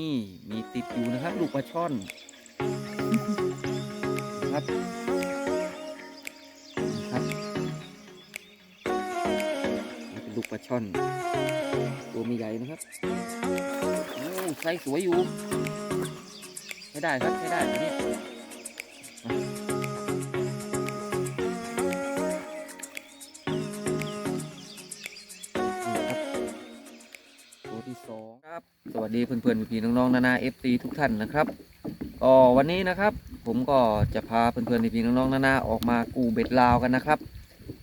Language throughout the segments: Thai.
นี่มีติดอยู่นะครับ ลูกปลาช่อนครับนะครับนี่เป็นลูกปลาช่อน ตัวไม่ใหญ่นะครับโอ้ไซส์สวยอยู่ใช้ได้ครับใช้ได้ตัวนี้ สดีเพื่อนๆพี่ๆน้องๆนานาเอฟซีทุกท่านนะครับก็วันนี้นะครับผมก็จะพาเพื่อนๆพี่ๆน้องๆนานาออกมากูเบ็ดลาวกันนะครับ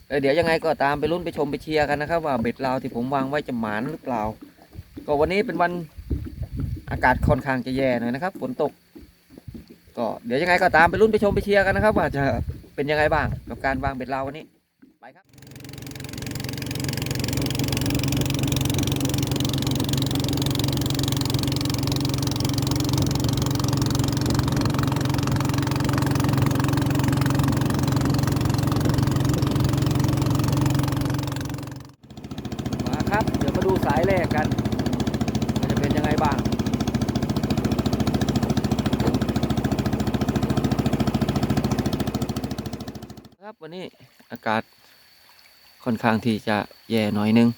เเดี๋ยวยังไงก็ตามไปลุ้นไปชมไปเชียร์กันนะครับ ว่าเบ็ดลาวที่ผมวางไว้จะหมานหรือเปล่า ก็วันนี้เป็นวันอากาศค่อนข้างจะแย่หน่อยนะครับฝนตก ก็เดี๋ยวยังไงก็ตามไปลุ้นไปชมไปเชียร์กันนะครับ ว่าจะเป็นยังไงบ้างกับการวางเบ็ดลาววันนี้ไปครับ มาครับ เดี๋ยวมาดูสายแรกกันมันจะเป็นยังไงบ้าง ครับวันนี้อากาศค่อนข้างที่จะแย่หน่อยนึง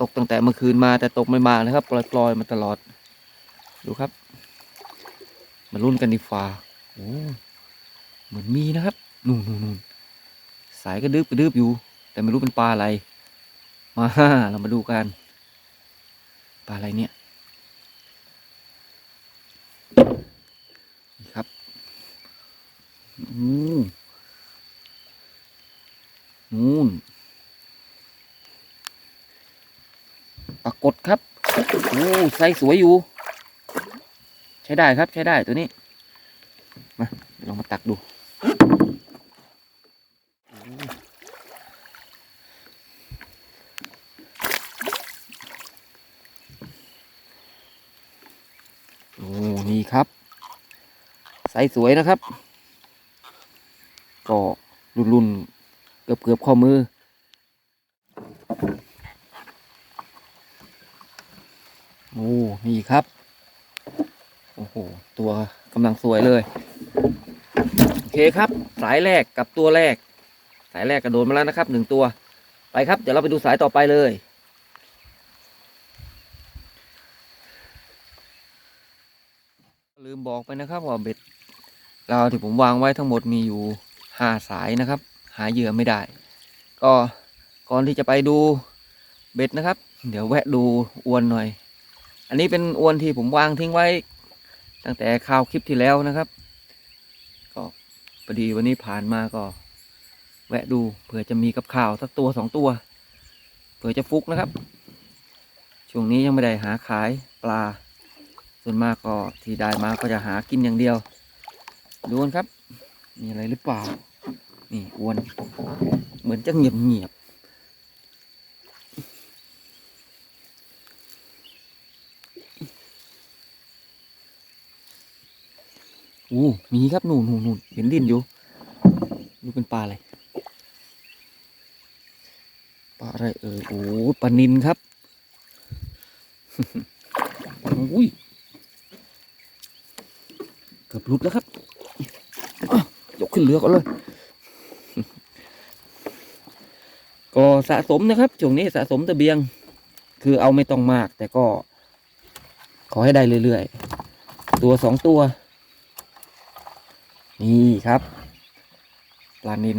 ตกตั้งแต่เมื่อคืนมาแต่ตกไม่มากนะครับปล่อยๆมาตลอด ดูครับ มาลุ้นกันดีฟ้าโอ้เหมือนมีนะครับนู่นนู่นสายกระดึบกระดึบอยู่ แต่ไม่รู้เป็นปลาอะไร มาเรามาดูกันปลาอะไรเนี่ย นี่ครับนู่น นู่นปรากฏครับโอ้ไซส์สวยอยู่ ใช้ได้ครับใช้ได้ตัวนี้ มาลองมาตักดูโอ้นี่ครับ ไซส์สวยนะครับ ก็รุ่นรุ่นๆ เกือบเกือบข้อมือ โอ้นี่ครับ โอ้โห ตัวกำลังสวยเลย โอเคครับ สายแรกกับตัวแรก สายแรกกระโดดมาแล้วนะครับหนึ่งตัว ไปครับ เดี๋ยวเราไปดูสายต่อไปเลยลืมบอกไปนะครับว่าเบ็ดเราที่ผมวางไว้ทั้งหมดมีอยู่ห้าสายนะครับ หาเหยื่อไม่ได้ ก็ก่อนที่จะไปดูเบ็ดนะครับ เดี๋ยวแวะดูอวนหน่อย อันนี้เป็นอวนที่ผมวางทิ้งไว้ ตั้งแต่ข่าวคลิปที่แล้วนะครับ ก็พอดีวันนี้ผ่านมาก็ แวะดูเผื่อจะมีกับข่าวสักตัวสองตัวเผื่อจะฟุกนะครับ ช่วงนี้ยังไม่ได้หาขายปลา ส่วนมากก็ที่ได้มาก็จะหากินอย่างเดียวดูนครับ มีอะไรหรือเปล่า นี่อ้วน เหมือนจะเงียบเงียบอู้มีครับนู่นนู่นนู่นเห็นดินอยู่ดูเป็นปลาอะไรปลาอะไรเออโอ้ปลานินครับอุ้ยเกือบหลุดแล้วครับยกขึ้นเรือก่อนเลย ก็สะสมนะครับช่วงนี้สะสมตะเบียง คือเอาไม่ต้องมาก แต่ก็ ขอให้ได้เรื่อยๆ ตัวสองตัว นี่ครับปลานิน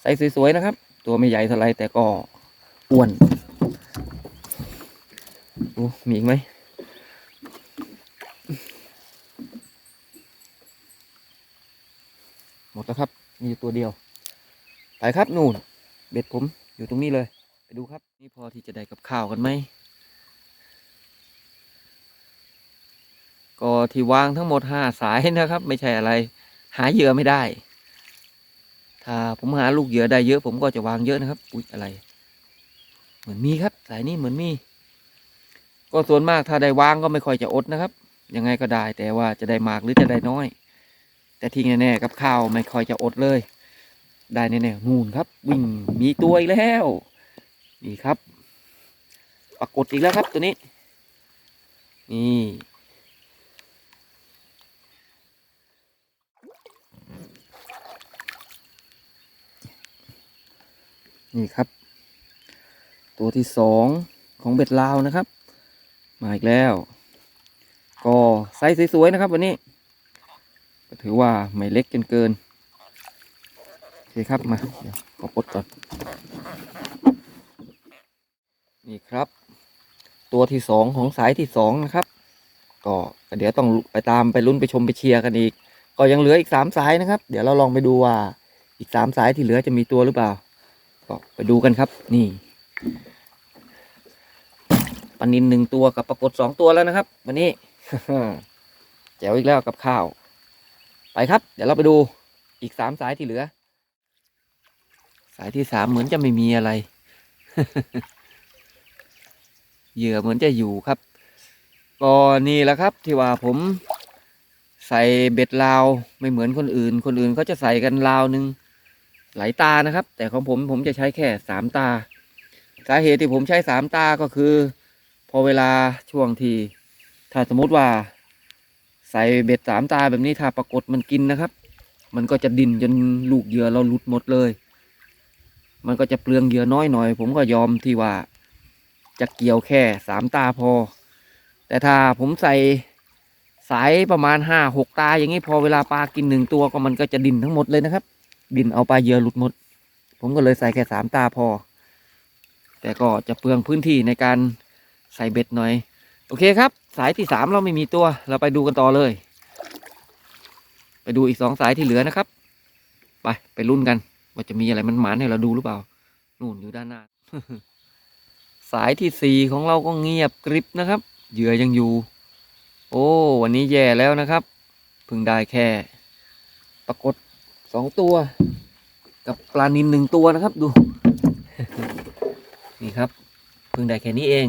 ไซส์สวยๆนะครับ ตัวไม่ใหญ่เท่าไรแต่ก็อ้วนโอ้มีอีกไหมหมดแล้วครับ มีตัวเดียว ไปครับ นู่น เบ็ดผมอยู่ตรงนี้เลย ไปดูครับ นี่พอที่จะได้กับข้าวกันไหมก็ที่วางทั้งหมดห้าสายนะครับ ไม่ใช่อะไร หาเหยื่อไม่ได้ ถ้าผมหาลูกเหยื่อได้เยอะผมก็จะวางเยอะนะครับอุ๊ยอะไร เหมือนมีครับ สายนี้เหมือนมี ก็ส่วนมากถ้าได้วางก็ไม่ค่อยจะอดนะครับ ยังไงก็ได้แต่ว่าจะได้มากหรือจะได้น้อย แต่ที่แน่ๆกับข้าวไม่ค่อยจะอดเลย ได้แน่ๆนู่นครับ วิ่งมีตัวอีกแล้ว นี่ครับ ปรากฏอีกแล้วครับตัวนี้ นี่นี่ครับ ตัวที่สองของเบ็ดลาวนะครับ มาอีกแล้ว ก็ไซส์สวยๆนะครับวันนี้ ก็ถือว่าไม่เล็กจนเกิน คครับมาเดี๋ยวขอปลดก่อน นี่ครับ ตัวที่สองของสายที่สองนะครับ ก็เดี๋ยวต้องไปตามไปลุ้นไปชมไปเชียร์กันอีก ก็ยังเหลืออีกสามสายนะครับ เดี๋ยวเราลองไปดูว่าอีกสามสายที่เหลือจะมีตัวหรือเปล่า ก็ไปดูกันครับ นี่ปนินหนึ่งตัวกับปรากฏสองตัวแล้วนะครับ วันนี้แจ๋วอีกแล้วกับข้าว ไปครับ เดี๋ยวเราไปดูอีกสามสายที่เหลือ สายที่สามเหมือนจะไม่มีอะไร เหยื่อเหมือนจะอยู่ครับ ก็นี่แหละครับ ที่ว่าผมใส่เบ็ดลาวไม่เหมือนคนอื่น คนอื่นเขาจะใส่กันลาวหนึ่งหลายตานะครับ แต่ของผมผมจะใช้แค่สามตา สาเหตุที่ผมใช้สามตาก็คือ พอเวลาช่วงที่ถ้าสมมติว่า ใส่เบ็ดสามตาแบบนี้ถ้าปรากฏมันกินนะครับ มันก็จะดิ่นจนลูกเหยื่อเราหลุดหมดเลย มันก็จะเปลืองเหยื่อน้อยหน่อย ผมก็ยอมที่ว่าจะเกี่ยวแค่สามตาพอ แต่ถ้าผมใส่สายประมาณห้าหกตาอย่างนี้พอเวลาปลากินหนึ่งตัวก็มันก็จะดิ่นทั้งหมดเลยนะครับ ดิ่นเอาปลาเหยื่อหลุดหมด ผมก็เลยใส่แค่สามตาพอ แต่ก็จะเปลืองพื้นที่ในการใส่เบ็ดหน่อย โอเคครับ สายที่สามเราไม่มีตัว เราไปดูกันต่อเลย ไปดูอีกสองสายที่เหลือนะครับ ไปไปรุ่นกัน ว่าจะมีอะไรมันหมานให้เราดูหรือเปล่า นู่นอยู่ด้านหน้า สายที่สี่ของเราก็เงียบกริบนะครับ เหยื่อยังอยู่ โอ้ วันนี้แย่แล้วนะครับเพิ่งได้แค่ ปรากฏสองตัว กับปลานินหนึ่งตัวนะครับ ดู นี่ครับเพิ่งได้แค่นี้เอง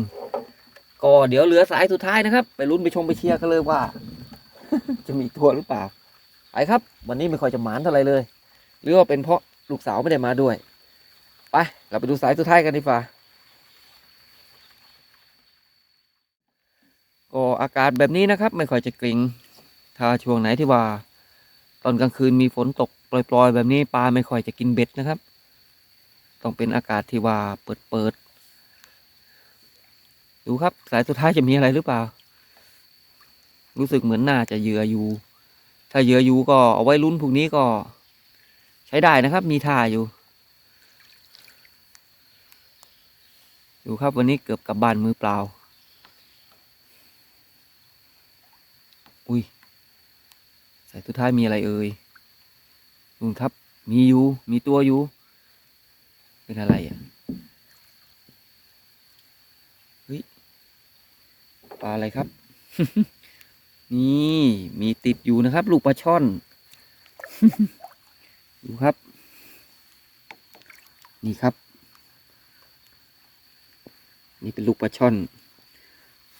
ก็เดี๋ยวเหลือสายสุดท้ายนะครับ ไปลุ้นไปชมไปเชียร์กันเลยว่า จะมีตัวหรือเปล่า ไปครับ วันนี้ไม่ค่อยจะหมานเท่าไหรเลย หรือว่าเป็นเพราะ ลูกสาวไม่ได้มาด้วย ไป เราไปดูสายสุดท้ายกันดีกว่าก็อากาศแบบนี้นะครับ ไม่ค่อยจะกริงถ้าช่วงไหนที่ว่า ตอนกลางคืนมีฝนตกปล่อยๆ แบบนี้ปลาไม่ค่อยจะกินเบ็ดนะครับ ต้องเป็นอากาศที่ว่าเปิดๆดูครับ สายสุดท้ายจะมีอะไรหรือเปล่า รู้สึกเหมือนน่าจะเหยื่ออยู่ ถ้าเหยื่ออยู่ก็เอาไว้ลุ้นพวกนี้ก็ ใช้ได้นะครับ มีท่าอยู่ ดูครับวันนี้เกือบกลับบ้านมือเปล่า อุ้ยสายสุดท้ายมีอะไรเอ่ยนู่นครับ มีอยู่ มีตัวอยู่ เป็นอะไรอะ เฮ้ย ปลาอะไรครับ นี่ มีติดอยู่นะครับ ลูกปลาช่อน ดูครับ นี่ครับ นี่เป็นลูกปลาช่อน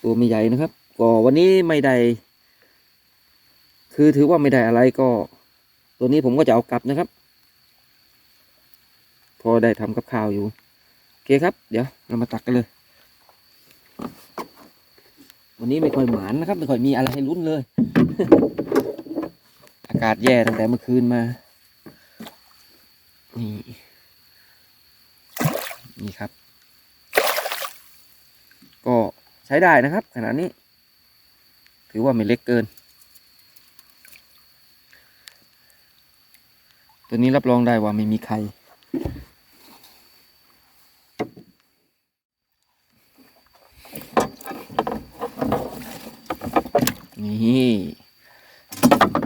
ตัวไม่ใหญ่นะครับ ก็วันนี้ไม่ได้ คือถือว่าไม่ได้อะไรก็ ตัวนี้ผมก็จะเอากลับนะครับ พอได้ทำกับข้าวอยู่ โอเคครับ เดี๋ยวเรามาตักกันเลย วันนี้ไม่ค่อยหมานนะครับ ไม่ค่อยมีอะไรให้ลุ้นเลย อากาศแย่ตั้งแต่เมื่อคืนมา นี่ นี่ครับ ก็ใช้ได้นะครับ ขนาดนี้ ถือว่าไม่เล็กเกิน ตัวนี้รับรองได้ว่าไม่มีใครนี่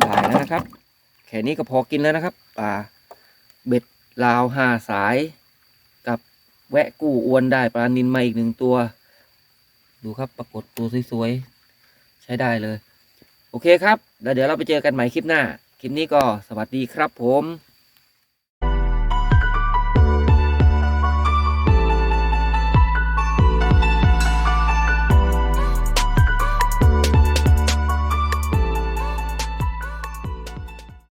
ได้แล้วนะครับ แค่นี้ก็พอกินแล้วนะครับปลาเบ็ด ลาวห้าสาย กับแวะกู้อวนได้ปลานินมาอีกหนึ่งตัว ดูครับปรากฏตัวสวยๆ ใช้ได้เลย โอเคครับ แล้วเดี๋ยวเราไปเจอกันใหม่คลิปหน้า คลิปนี้ก็สวัสดีครับผม